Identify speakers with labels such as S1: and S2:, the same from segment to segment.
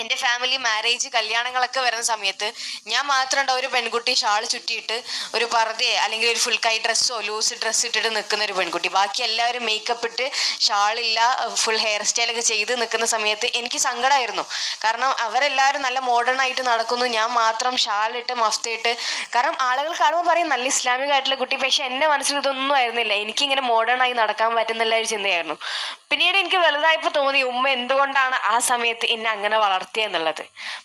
S1: എന്റെ family marriage കല്യാണങ്ങളൊക്കെ വരുന്ന സമയത്ത് ഞാൻ മാത്രം ഉണ്ടാവും ഒരു പെൺകുട്ടി ഷാൾ ചുറ്റിയിട്ട് ഒരു പർദ്ദയെ അല്ലെങ്കിൽ ഒരു ഫുൾ കൈ ഡ്രസ്സോ ലൂസ് ഡ്രസ്സ് ഇട്ടിട്ട് നിൽക്കുന്ന ഒരു പെൺകുട്ടി. ബാക്കി എല്ലാവരും മേക്കപ്പ് ഇട്ട് ഷാളില്ല ഫുൾ ഹെയർ സ്റ്റൈൽ ഒക്കെ ചെയ്ത് നിൽക്കുന്ന സമയത്ത് എനിക്ക് സങ്കടമായിരുന്നു കാരണം അവരെല്ലാവരും നല്ല മോഡേൺ ആയിട്ട് നടക്കുന്നു. ഞാൻ മാത്രം ഷാളിട്ട് മഫ്തയിട്ട് കാരണം ആളുകൾ കാണുമ്പോൾ പറയും നല്ല ഇസ്ലാമിക ആയിട്ടുള്ള കുട്ടി. പക്ഷെ എന്റെ മനസ്സിൽ ഇതൊന്നും ആയിരുന്നില്ല. എനിക്കിങ്ങനെ മോഡേൺ ആയി നടക്കാൻ പറ്റുന്നില്ല ഒരു ചിന്തയായിരുന്നു. പിന്നീട് എനിക്ക് വലുതായപ്പോൾ തോന്നി ഉമ്മ എന്തുകൊണ്ടാണ് ആ സമയത്ത് എന്നെ അങ്ങനെ വളർത്തിയെന്നുള്ളത്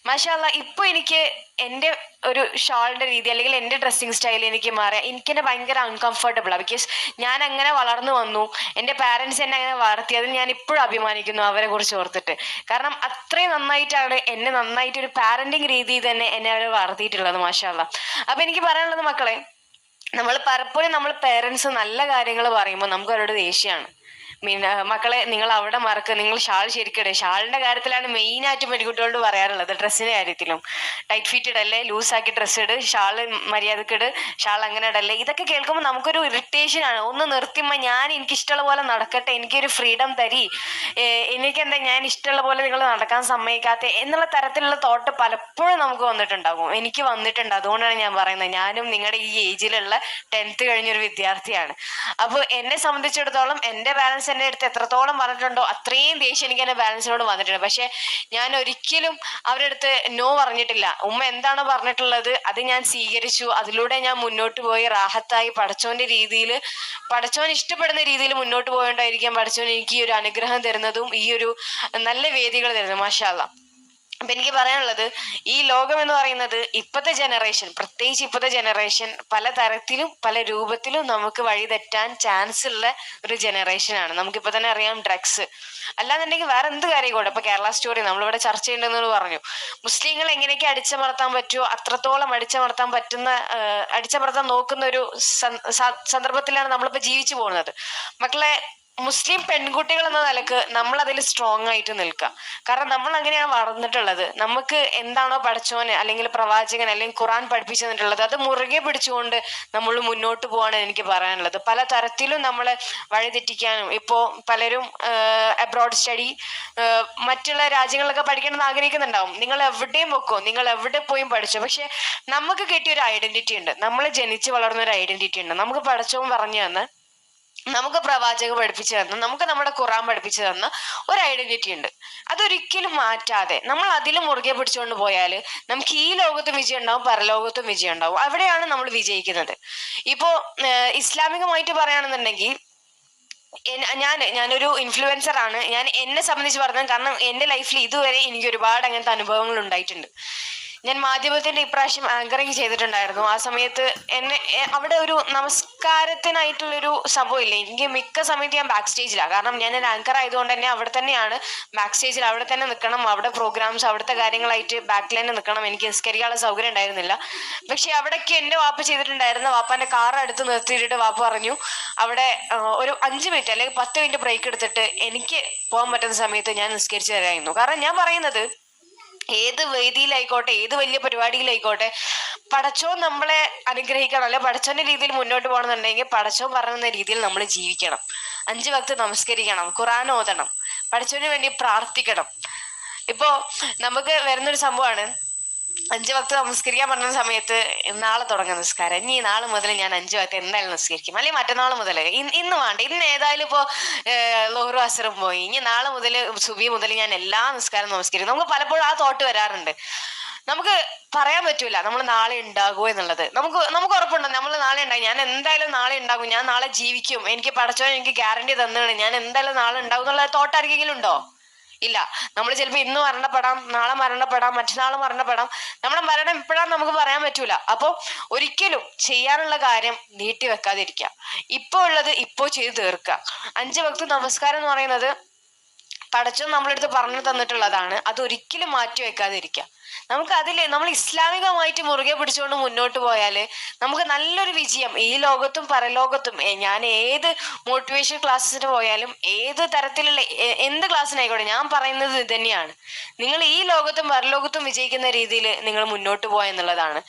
S1: മാഷാല്ല ഇപ്പൊ എനിക്ക് എന്റെ ഒരു ഷാളിന്റെ രീതി അല്ലെങ്കിൽ എന്റെ ഡ്രസ്സിങ് സ്റ്റൈൽ എനിക്ക് മാറിയാൽ എനിക്ക് എന്നെ ഭയങ്കര അൺകംഫർട്ടബിളാണ് ബിക്കോസ് ഞാൻ അങ്ങനെ വളർന്നു വന്നു. എന്റെ പാരൻസ് എന്നെ അങ്ങനെ വളർത്തിയതിൽ ഞാൻ ഇപ്പോഴും അഭിമാനിക്കുന്നു അവരെ കുറിച്ച് ഓർത്തിട്ട്. കാരണം അത്രയും നന്നായിട്ടാണ് എന്നെ നന്നായിട്ട് ഒരു പാരന്റിങ് രീതി തന്നെ എന്നെ അവർ വളർത്തിയിട്ടുള്ളത് മാഷാല്ല. അപ്പൊ എനിക്ക് പറയാനുള്ളത് മക്കളെ നമ്മൾ പലപ്പോഴും നമ്മൾ പേരൻസ് നല്ല കാര്യങ്ങൾ പറയുമ്പോൾ നമുക്ക് അവരോട് ദേഷ്യമാണ് മീൻ മക്കളെ നിങ്ങൾ അവിടെ മറക്കുക നിങ്ങൾ ഷാൾ ശരിക്കിടെ. ഷാളിന്റെ കാര്യത്തിലാണ് മെയിൻ ആയിട്ട് പെൺകുട്ടികളോട് പറയാറുള്ളത്. ഡ്രസ്സിന്റെ കാര്യത്തിലും. ടൈറ്റ് ഫിറ്റഡ് അല്ലേ? ലൂസ് ആക്കി ഡ്രസ്സ് ഇട്. ഷാൾ മര്യാദയ്ക്ക് ഇട്. ഷാൾ അങ്ങനെ ഇടല്ലേ? ഇതൊക്കെ കേൾക്കുമ്പോൾ നമുക്കൊരു ഇറിറ്റേഷൻ ആണ്. ഒന്ന് നിർത്തിമ്മ ഞാൻ എനിക്ക് ഇഷ്ടമുള്ള പോലെ നടക്കട്ടെ. എനിക്കൊരു ഫ്രീഡം തരി. എനിക്ക് എന്താ ഞാൻ ഇഷ്ടമുള്ള പോലെ നിങ്ങൾ നടക്കാൻ സമ്മതിക്കാത്ത. എന്നുള്ള തരത്തിലുള്ള തോട്ട് പലപ്പോഴും നമുക്ക് വന്നിട്ടുണ്ടാകും. എനിക്ക് വന്നിട്ടുണ്ട്. അതുകൊണ്ടാണ് ഞാൻ പറയുന്നത്. ഞാനും നിങ്ങളുടെ ഈ ഏജിലുള്ള ടെൻത്ത് കഴിഞ്ഞൊരു വിദ്യാർത്ഥിയാണ്. അപ്പോൾ എന്നെ സംബന്ധിച്ചിടത്തോളം എന്റെ പാരൻസ് എന്റെ അടുത്ത് എത്രത്തോളം പറഞ്ഞിട്ടുണ്ടോ അത്രയും ദേഷ്യം എനിക്ക് എന്റെ ബാലൻസിനോട് വന്നിട്ടുണ്ട്. പക്ഷെ ഞാൻ ഒരിക്കലും അവരുടെ അടുത്ത് നോ പറഞ്ഞിട്ടില്ല. ഉമ്മ എന്താണോ പറഞ്ഞിട്ടുള്ളത്? അത് ഞാൻ സ്വീകരിച്ചു. അതിലൂടെ ഞാൻ മുന്നോട്ട് പോയി റാഹത്തായി പഠിച്ചോന്റെ രീതിയിൽ പഠിച്ചോൻ ഇഷ്ടപ്പെടുന്ന രീതിയിൽ മുന്നോട്ട് പോയോണ്ടായിരിക്കാം പഠിച്ചോൻ എനിക്ക് ഈ ഒരു അനുഗ്രഹം തരുന്നതും ഈ ഒരു നല്ല വേദികൾ തരുന്നതും. മാഷാല്ല അപ്പൊ എനിക്ക് പറയാനുള്ളത് ഈ ലോകം എന്ന് പറയുന്നത് ഇപ്പോഴത്തെ ജനറേഷൻ പ്രത്യേകിച്ച് ഇപ്പോഴത്തെ ജനറേഷൻ പല തരത്തിലും പല രൂപത്തിലും നമുക്ക് വഴി തെറ്റാൻ ചാൻസ് ഉള്ള ഒരു ജനറേഷൻ ജനറേഷനാണ് നമുക്കിപ്പോ തന്നെ അറിയാം ഡ്രഗ്സ് അല്ലാന്നുണ്ടെങ്കിൽ വേറെ എന്ത് കാര്യം കൂടെ? ഇപ്പൊ കേരള സ്റ്റോറി നമ്മളിവിടെ ചർച്ച ചെയ്യേണ്ടതെന്ന് പറഞ്ഞു. മുസ്ലിങ്ങൾ എങ്ങനെയൊക്കെ അടിച്ചമർത്താൻ പറ്റുമോ അത്രത്തോളം അടിച്ചമർത്താൻ പറ്റുന്ന അടിച്ചമർത്താൻ നോക്കുന്ന ഒരു സന്ദർഭത്തിലാണ് നമ്മളിപ്പോ ജീവിച്ചു പോകുന്നത്. മക്കളെ മുസ്ലിം പെൺകുട്ടികൾ എന്ന നിലയ്ക്ക് നമ്മൾ അതിൽ സ്ട്രോങ് ആയിട്ട് നിൽക്കുക കാരണം നമ്മൾ അങ്ങനെയാണ് വളർന്നിട്ടുള്ളത്. നമുക്ക് എന്താണോ പഠിച്ചോന് അല്ലെങ്കിൽ പ്രവാചകൻ അല്ലെങ്കിൽ ഖുറാൻ പഠിപ്പിച്ചു തന്നിട്ടുള്ളത് അത് മുറുകെ പിടിച്ചുകൊണ്ട് നമ്മൾ മുന്നോട്ട് പോവാണ് എനിക്ക് പറയാനുള്ളത്. പല തരത്തിലും നമ്മൾ വഴിതെറ്റിക്കാനും ഇപ്പോൾ പലരും അബ്രോഡ് സ്റ്റഡി മറ്റുള്ള രാജ്യങ്ങളിലൊക്കെ പഠിക്കണമെന്ന് ആഗ്രഹിക്കുന്നുണ്ടാവും. നിങ്ങൾ എവിടെയും വെക്കോ നിങ്ങൾ എവിടെ പോയും പഠിച്ചോ. പക്ഷെ നമുക്ക് കിട്ടിയ ഒരു ഐഡന്റിറ്റി ഉണ്ട്. നമ്മൾ ജനിച്ച് വളർന്ന ഒരു ഐഡന്റിറ്റി ഉണ്ട്. നമുക്ക് പഠിച്ചവും പറഞ്ഞു തന്ന് നമുക്ക് പ്രവാചക പഠിപ്പിച്ചു തന്ന നമുക്ക് നമ്മുടെ ഖുറാൻ പഠിപ്പിച്ചു തന്ന ഒരു ഐഡന്റിറ്റി ഉണ്ട്. അതൊരിക്കലും മാറ്റാതെ നമ്മൾ അതിൽ മുറുകെ പിടിച്ചുകൊണ്ട് പോയാൽ നമുക്ക് ഈ ലോകത്തും വിജയം ഉണ്ടാവും പരലോകത്തും വിജയം ഉണ്ടാവും. അവിടെയാണ് നമ്മൾ വിജയിക്കുന്നത്. ഇപ്പോ ഇസ്ലാമികമായിട്ട് പറയുകയാണെന്നുണ്ടെങ്കിൽ ഞാൻ ഞാനൊരു ഇൻഫ്ലുവൻസർ ആണ്. ഞാൻ എന്നെ സംബന്ധിച്ച് പറഞ്ഞത് കാരണം എന്റെ ലൈഫിൽ ഇതുവരെ എനിക്ക് ഒരുപാട് അങ്ങനത്തെ അനുഭവങ്ങൾ ഉണ്ടായിട്ടുണ്ട്. ഞാൻ മാധ്യമത്തിന്റെ ഇപ്രാവശ്യം ആങ്കറിങ് ചെയ്തിട്ടുണ്ടായിരുന്നു. ആ സമയത്ത് എന്നെ അവിടെ ഒരു നമസ്കാരത്തിനായിട്ടുള്ളൊരു സംഭവം സംഭവമില്ല? എനിക്ക് മിക്ക സമയത്ത് ഞാൻ ബാക്ക് സ്റ്റേജിലാണ് കാരണം ഞാൻ ഒരു ആങ്കർ ആയതുകൊണ്ട് തന്നെ അവിടെ തന്നെയാണ് ബാക്ക് സ്റ്റേജിൽ അവിടെ തന്നെ നിൽക്കണം. അവിടെ പ്രോഗ്രാംസ് അവിടുത്തെ കാര്യങ്ങളായിട്ട് ബാക്കിൽ തന്നെ നിൽക്കണം. എനിക്ക് നിസ്കരിക്കാനുള്ള സൗകര്യം ഉണ്ടായിരുന്നില്ല. പക്ഷെ അവിടേക്ക് എന്റെ വാപ്പ ചെയ്തിട്ടുണ്ടായിരുന്ന വാപ്പാന്റെ കാർ അടുത്ത് നിർത്തിയിട്ട് വാപ്പ പറഞ്ഞു അവിടെ ഒരു അഞ്ച് മിനിറ്റ് അല്ലെങ്കിൽ പത്ത് മിനിറ്റ് ബ്രേക്ക് എടുത്തിട്ട് എനിക്ക് പോകാൻ പറ്റുന്ന സമയത്ത് ഞാൻ നിസ്കരിച്ചു തരായിരുന്നു. കാരണം ഞാൻ പറയുന്നത് ഏത് വേദിയിലായിക്കോട്ടെ ഏത് വലിയ പരിപാടിയിലായിക്കോട്ടെ പടച്ചോൻ നമ്മളെ അനുഗ്രഹിക്കണം അല്ലെ പടച്ചോന്റെ രീതിയിൽ മുന്നോട്ട് പോകണമെന്നുണ്ടെങ്കിൽ പടച്ചോൻ പറയുന്ന രീതിയിൽ നമ്മൾ ജീവിക്കണം. അഞ്ച് ഭക്ത് നമസ്കരിക്കണം ഖുറാൻ ഓതണം പടച്ചോന് വേണ്ടി പ്രാർത്ഥിക്കണം. ഇപ്പോ നമുക്ക് വരുന്നൊരു സംഭവമാണ് അഞ്ച് ഭക്ത് നമസ്കരിക്കാൻ പറഞ്ഞ സമയത്ത് നാളെ തുടങ്ങും നിസ്കാരം. ഇനി നാളെ മുതൽ ഞാൻ അഞ്ചു ഭക്ത് എന്തായാലും നിസ്കരിക്കും. അല്ലെങ്കിൽ മറ്റന്നാൾ മുതൽ ഇന്ന് വേണ്ട. ഇന്ന് ഏതായാലും ഇപ്പോൾ ലോഹറു അസറും പോയി. ഇനി നാളെ മുതൽ സുബി മുതൽ ഞാൻ എല്ലാ നിസ്കാരം നമസ്കരിക്കും. നമുക്ക് പലപ്പോഴും ആ തോട്ട് വരാറുണ്ട്. നമുക്ക് പറയാൻ പറ്റൂല നമ്മൾ നാളെ ഉണ്ടാകുമോ എന്നുള്ളത്. നമുക്ക് നമുക്ക് ഉറപ്പുണ്ടോ? നമ്മൾ നാളെ ഉണ്ടാകും ഞാൻ എന്തായാലും നാളെ ഉണ്ടാകും ഞാൻ നാളെ ജീവിക്കും. എനിക്ക് പഠിച്ചോ എനിക്ക് ഗ്യാരണ്ടി തന്നാണ്. ഞാൻ എന്തായാലും നാളെ ഉണ്ടാകും എന്നുള്ള തോട്ട് ഉണ്ടോ? ഇല്ല. നമ്മൾ ചിലപ്പോൾ ഇന്ന് മരണപ്പെടാം നാളെ മരണപ്പെടാം മറ്റന്നാൾ മരണപ്പെടാം. നമ്മുടെ മരണം എപ്പോഴാന്ന് നമുക്ക് പറയാൻ പറ്റൂല. അപ്പോൾ ഒരിക്കലും ചെയ്യാനുള്ള കാര്യം നീട്ടി വെക്കാതിരിക്കുക ഇപ്പോൾ ഉള്ളത് ഇപ്പോൾ ചെയ്ത് തീർക്കുക അഞ്ച് ഭക്തി നമസ്കാരം എന്ന് പറയുന്നത് പടച്ചോൻ നമ്മളെടുത്ത് പറഞ്ഞു തന്നിട്ടുള്ളതാണ്. അത് ഒരിക്കലും മാറ്റി വെക്കാതിരിക്കുക. നമുക്ക് അതിൽ നമ്മൾ ഇസ്ലാമികമായിട്ട് മുറുകെ പിടിച്ചുകൊണ്ട് മുന്നോട്ട് പോയാൽ നമുക്ക് നല്ലൊരു വിജയം. ഈ ലോകത്തും പരലോകത്തും ഞാൻ ഏത് മോട്ടിവേഷൻ ക്ലാസ്സിന് പോയാലും ഏത് തരത്തിലുള്ള എന്ത് ക്ലാസ്സിനായിക്കോട്ടെ ഞാൻ പറയുന്നത് തന്നെയാണ് നിങ്ങൾ ഈ ലോകത്തും പരലോകത്തും വിജയിക്കുന്ന രീതിയിൽ നിങ്ങൾ മുന്നോട്ട് പോയെന്നുള്ളതാണ്